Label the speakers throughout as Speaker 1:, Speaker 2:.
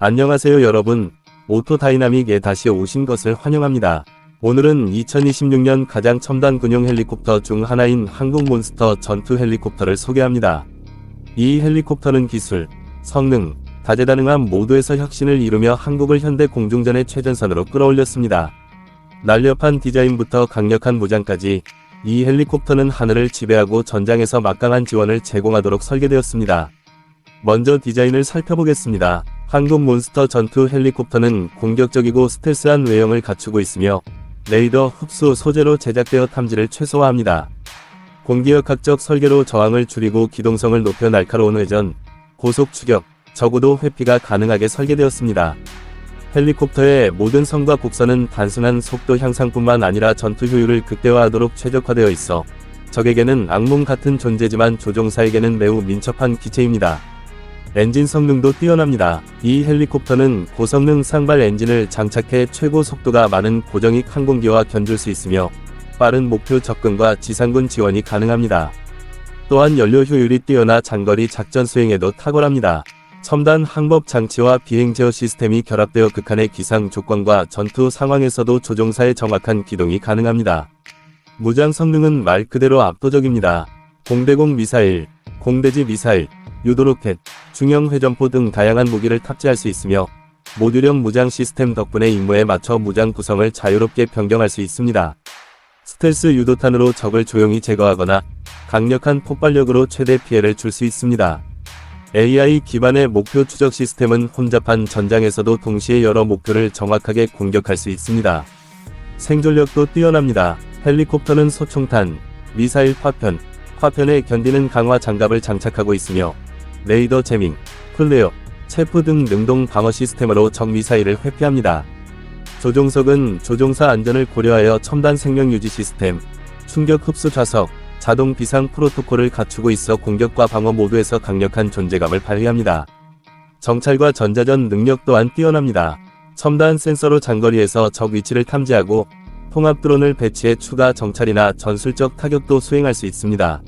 Speaker 1: 안녕하세요 여러분. 오토다이나믹에 다시 오신 것을 환영합니다. 오늘은 2026년 가장 첨단 군용 헬리콥터 중 하나인 항공몬스터 전투 헬리콥터를 소개합니다. 이 헬리콥터는 기술, 성능, 다재다능한 모두에서 혁신을 이루며 한국을 현대 공중전의 최전선으로 끌어올렸습니다. 날렵한 디자인부터 강력한 무장까지 이 헬리콥터는 하늘을 지배하고 전장에서 막강한 지원을 제공하도록 설계되었습니다. 먼저 디자인을 살펴보겠습니다. 한국 몬스터 전투 헬리콥터는 공격적이고 스텔스한 외형을 갖추고 있으며 레이더 흡수 소재로 제작되어 탐지를 최소화합니다. 공기역학적 설계로 저항을 줄이고 기동성을 높여 날카로운 회전, 고속 추격, 적어도 회피가 가능하게 설계되었습니다. 헬리콥터의 모든 성과 곡선은 단순한 속도 향상뿐만 아니라 전투 효율을 극대화하도록 최적화되어 있어 적에게는 악몽 같은 존재지만 조종사에게는 매우 민첩한 기체입니다. 엔진 성능도 뛰어납니다. 이 헬리콥터는 고성능 상발 엔진을 장착해 최고 속도가 많은 고정익 항공기와 견줄 수 있으며 빠른 목표 접근과 지상군 지원이 가능합니다. 또한 연료 효율이 뛰어나 장거리 작전 수행에도 탁월합니다. 첨단 항법 장치와 비행 제어 시스템이 결합되어 극한의 기상 조건과 전투 상황에서도 조종사의 정확한 기동이 가능합니다. 무장 성능은 말 그대로 압도적입니다. 공대공 미사일, 공대지 미사일, 유도로켓, 중형 회전포 등 다양한 무기를 탑재할 수 있으며 모듈형 무장 시스템 덕분에 임무에 맞춰 무장 구성을 자유롭게 변경할 수 있습니다. 스텔스 유도탄으로 적을 조용히 제거하거나 강력한 폭발력으로 최대 피해를 줄 수 있습니다. AI 기반의 목표 추적 시스템은 혼잡한 전장에서도 동시에 여러 목표를 정확하게 공격할 수 있습니다. 생존력도 뛰어납니다. 헬리콥터는 소총탄, 미사일 파편, 파편에 견디는 강화 장갑을 장착하고 있으며 레이더 재밍, 플레어, 체프 등 능동 방어 시스템으로 적 미사일을 회피합니다. 조종석은 조종사 안전을 고려하여 첨단 생명 유지 시스템, 충격 흡수 좌석, 자동 비상 프로토콜을 갖추고 있어 공격과 방어 모두에서 강력한 존재감을 발휘합니다. 정찰과 전자전 능력 또한 뛰어납니다. 첨단 센서로 장거리에서 적 위치를 탐지하고 통합 드론을 배치해 추가 정찰이나 전술적 타격도 수행할 수 있습니다.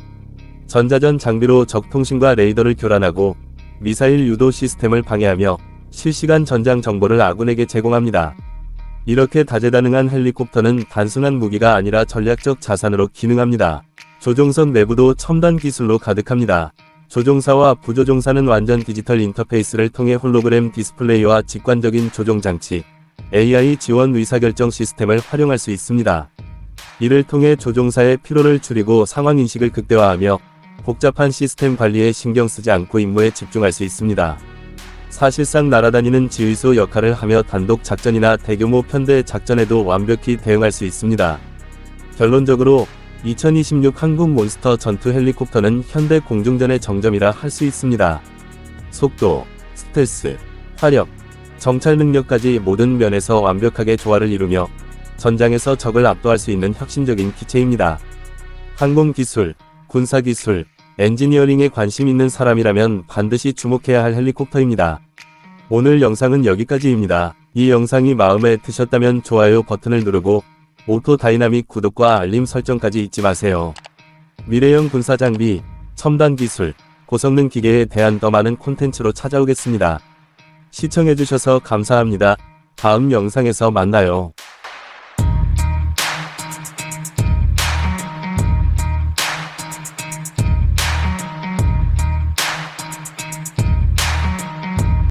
Speaker 1: 전자전 장비로 적 통신과 레이더를 교란하고 미사일 유도 시스템을 방해하며 실시간 전장 정보를 아군에게 제공합니다. 이렇게 다재다능한 헬리콥터는 단순한 무기가 아니라 전략적 자산으로 기능합니다. 조종석 내부도 첨단 기술로 가득합니다. 조종사와 부조종사는 완전 디지털 인터페이스를 통해 홀로그램 디스플레이와 직관적인 조종 장치, AI 지원 의사결정 시스템을 활용할 수 있습니다. 이를 통해 조종사의 피로를 줄이고 상황 인식을 극대화하며 복잡한 시스템 관리에 신경 쓰지 않고 임무에 집중할 수 있습니다. 사실상 날아다니는 지휘소 역할을 하며 단독 작전이나 대규모 편대 작전에도 완벽히 대응할 수 있습니다. 결론적으로 2026 한국 몬스터 전투 헬리콥터는 현대 공중전의 정점이라 할 수 있습니다. 속도, 스텔스, 화력, 정찰 능력까지 모든 면에서 완벽하게 조화를 이루며 전장에서 적을 압도할 수 있는 혁신적인 기체입니다. 항공 기술, 군사기술, 엔지니어링에 관심 있는 사람이라면 반드시 주목해야 할 헬리콥터입니다. 오늘 영상은 여기까지입니다. 이 영상이 마음에 드셨다면 좋아요 버튼을 누르고 오토 다이나믹 구독과 알림 설정까지 잊지 마세요. 미래형 군사 장비, 첨단 기술, 고성능 기계에 대한 더 많은 콘텐츠로 찾아오겠습니다. 시청해주셔서 감사합니다. 다음 영상에서 만나요.